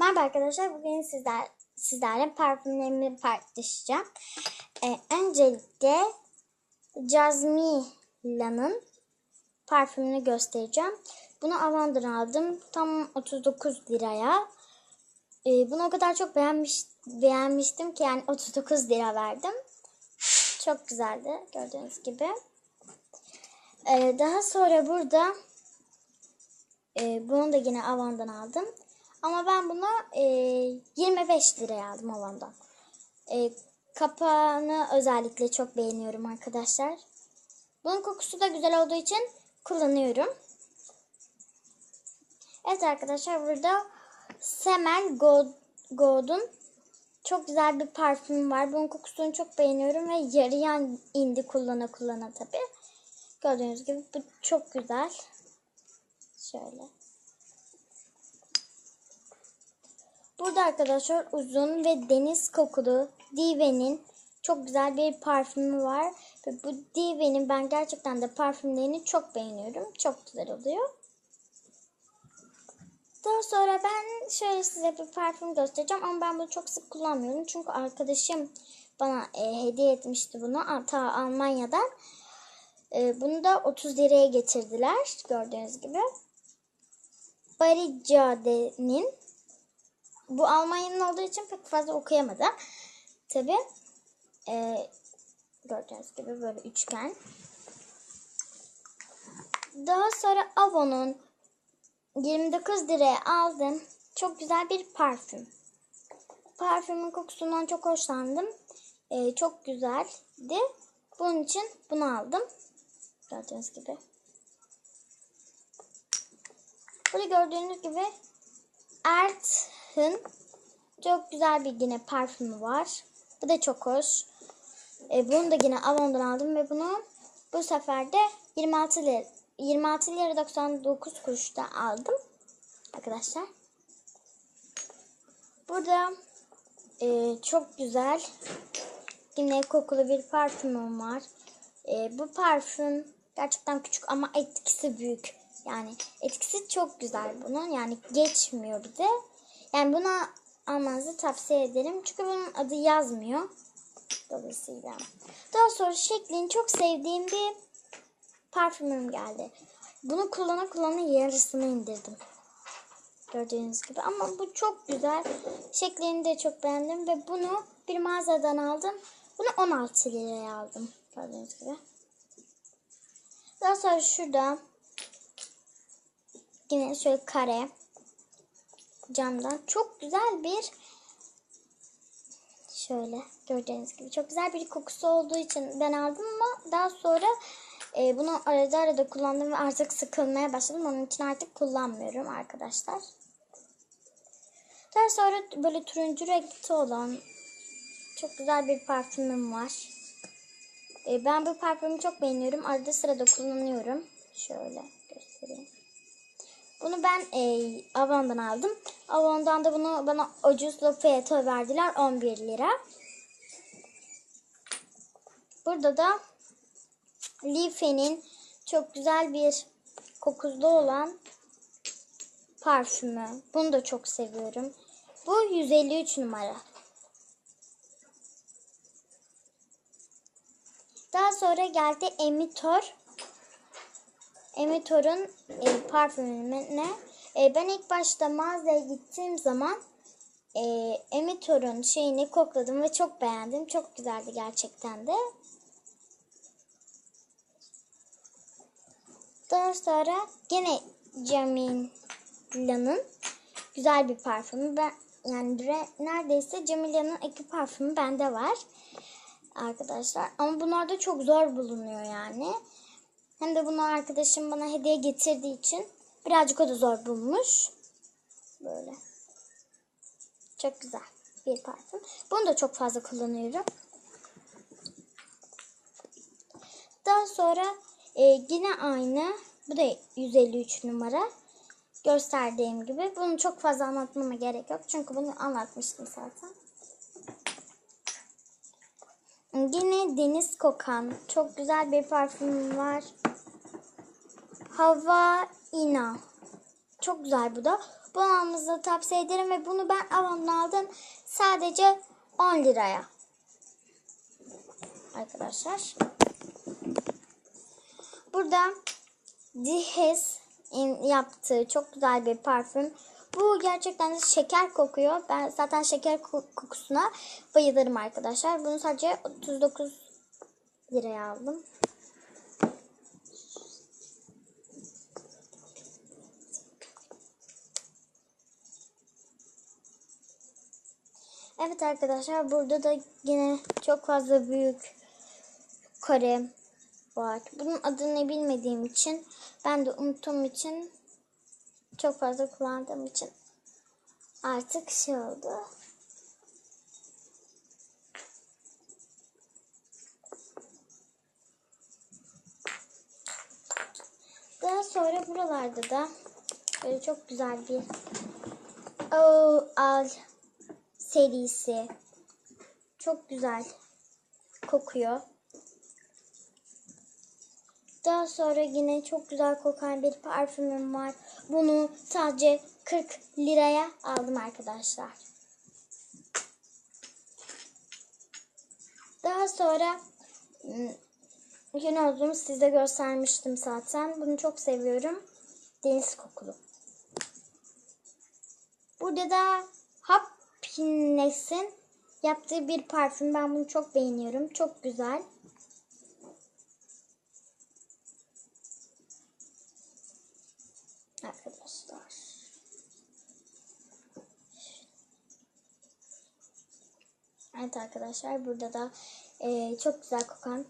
Merhaba arkadaşlar. Bugün sizler sizlerle parfümlerimi paylaşacağım. Ee, öncelikle Jasmila'nın parfümünü göstereceğim. Bunu Avon'dan aldım. Tam 39 liraya. Ee, bunu o kadar çok beğenmiş, beğenmiştim ki yani 39 lira verdim. Çok güzeldi gördüğünüz gibi. Ee, daha sonra burada e, bunu da yine Avon'dan aldım. Ama ben bunu e, 25 liraya aldım Avon'dan. E, kapağını özellikle çok beğeniyorum arkadaşlar. Bunun kokusu da güzel olduğu için kullanıyorum. Evet arkadaşlar burada Semel Gold, Gold'un çok güzel bir parfüm var. Bunun kokusunu çok beğeniyorum ve yarıyan indi kullana kullana tabi. Gördüğünüz gibi bu çok güzel. Şöyle. Burada arkadaşlar uzun ve deniz kokulu Dive'nin çok güzel bir parfümü var. Ve bu Dive'nin ben gerçekten de parfümlerini çok beğeniyorum. Çok güzel oluyor. Daha sonra ben şöyle size bir parfüm göstereceğim ama ben bunu çok sık kullanmıyorum. Çünkü arkadaşım bana e, hediye etmişti bunu ta Almanya'dan. E, bunu da 30 liraya getirdiler gördüğünüz gibi. Baricade'nin bu Almanya'nın olduğu için pek fazla okuyamadım. Tabi e, gördüğünüz gibi böyle üçgen. Daha sonra Avon'un 29 liraya aldım. Çok güzel bir parfüm. Parfümün kokusundan çok hoşlandım. E, çok güzeldi. Bunun için bunu aldım. Gördüğünüz gibi. Burada gördüğünüz gibi Ert'ın çok güzel bir yine parfümü var. Bu da çok hoş. E, bunu da yine Avon'dan aldım ve bunu bu sefer de 26 lira 26 lira 99 kuruşta aldım. Arkadaşlar. Burada e, çok güzel yine kokulu bir parfümüm var. E, bu parfüm gerçekten küçük ama etkisi büyük. Yani etkisi çok güzel bunun. Yani geçmiyor bir de. Yani buna almanızı tavsiye ederim. Çünkü bunun adı yazmıyor. Dolayısıyla. Daha sonra şeklini çok sevdiğim bir parfümüm geldi. Bunu kullana kullana yarısını indirdim. Gördüğünüz gibi. Ama bu çok güzel. Şeklini de çok beğendim ve bunu bir mağazadan aldım. Bunu 16 liraya aldım. Gördüğünüz gibi. Daha sonra şurada yine şöyle kare camdan çok güzel bir şöyle gördüğünüz gibi çok güzel bir kokusu olduğu için ben aldım ama daha sonra e, bunu arada arada kullandım ve artık sıkılmaya başladım. Onun için artık kullanmıyorum arkadaşlar. Daha sonra böyle turuncu renkli olan çok güzel bir parfümüm var. E, ben bu parfümü çok beğeniyorum. Arada sırada kullanıyorum. Şöyle göstereyim. Bunu ben e, Avon'dan aldım. Avon'dan da bunu bana ucuzlu fiyata verdiler. 11 lira. Burada da Leafe'nin çok güzel bir kokusu olan parfümü. Bunu da çok seviyorum. Bu 153 numara. Daha sonra geldi Emitor. Emitor'un e, parfümüne. E, ben ilk başta mağazaya gittiğim zaman e, Emitor'un şeyini kokladım ve çok beğendim. Çok güzeldi gerçekten de. Daha sonra gene Camila'nın güzel bir parfümü. Ben yani neredeyse Camila'nın iki parfümü bende var arkadaşlar. Ama bunlar da çok zor bulunuyor yani. Hem de bunu arkadaşım bana hediye getirdiği için birazcık o da zor bulmuş. Böyle. Çok güzel bir parfüm. Bunu da çok fazla kullanıyorum. Daha sonra e, yine aynı. Bu da 153 numara. Gösterdiğim gibi. Bunu çok fazla anlatmama gerek yok. Çünkü bunu anlatmıştım zaten. Yine deniz kokan çok güzel bir parfüm var. Hava ina. Çok güzel bu da. bulmamızı tavsiye ederim ve bunu ben Avon'dan aldım. Sadece 10 liraya. Arkadaşlar. Burada Dihes'in yaptığı çok güzel bir parfüm. Bu gerçekten şeker kokuyor. Ben zaten şeker ko- kokusuna bayılırım arkadaşlar. Bunu sadece 39 liraya aldım. Evet arkadaşlar burada da yine çok fazla büyük kare var. Bunun adını bilmediğim için ben de unuttuğum için çok fazla kullandığım için artık şey oldu. Daha sonra buralarda da böyle çok güzel bir Oh, al serisi. Çok güzel kokuyor. Daha sonra yine çok güzel kokan bir parfümüm var. Bunu sadece 40 liraya aldım arkadaşlar. Daha sonra yine olduğum size göstermiştim zaten. Bunu çok seviyorum. Deniz kokulu. Burada da Happiness'in yaptığı bir parfüm. Ben bunu çok beğeniyorum. Çok güzel. Arkadaşlar. Evet arkadaşlar burada da e, çok güzel kokan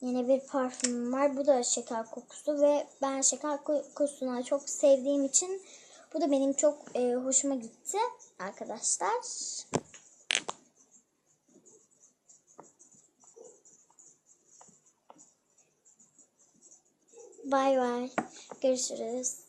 yine bir parfümüm var. Bu da şeker kokusu ve ben şeker kokusunu çok sevdiğim için bu da benim çok e, hoşuma gitti arkadaşlar. Bay bay. Görüşürüz.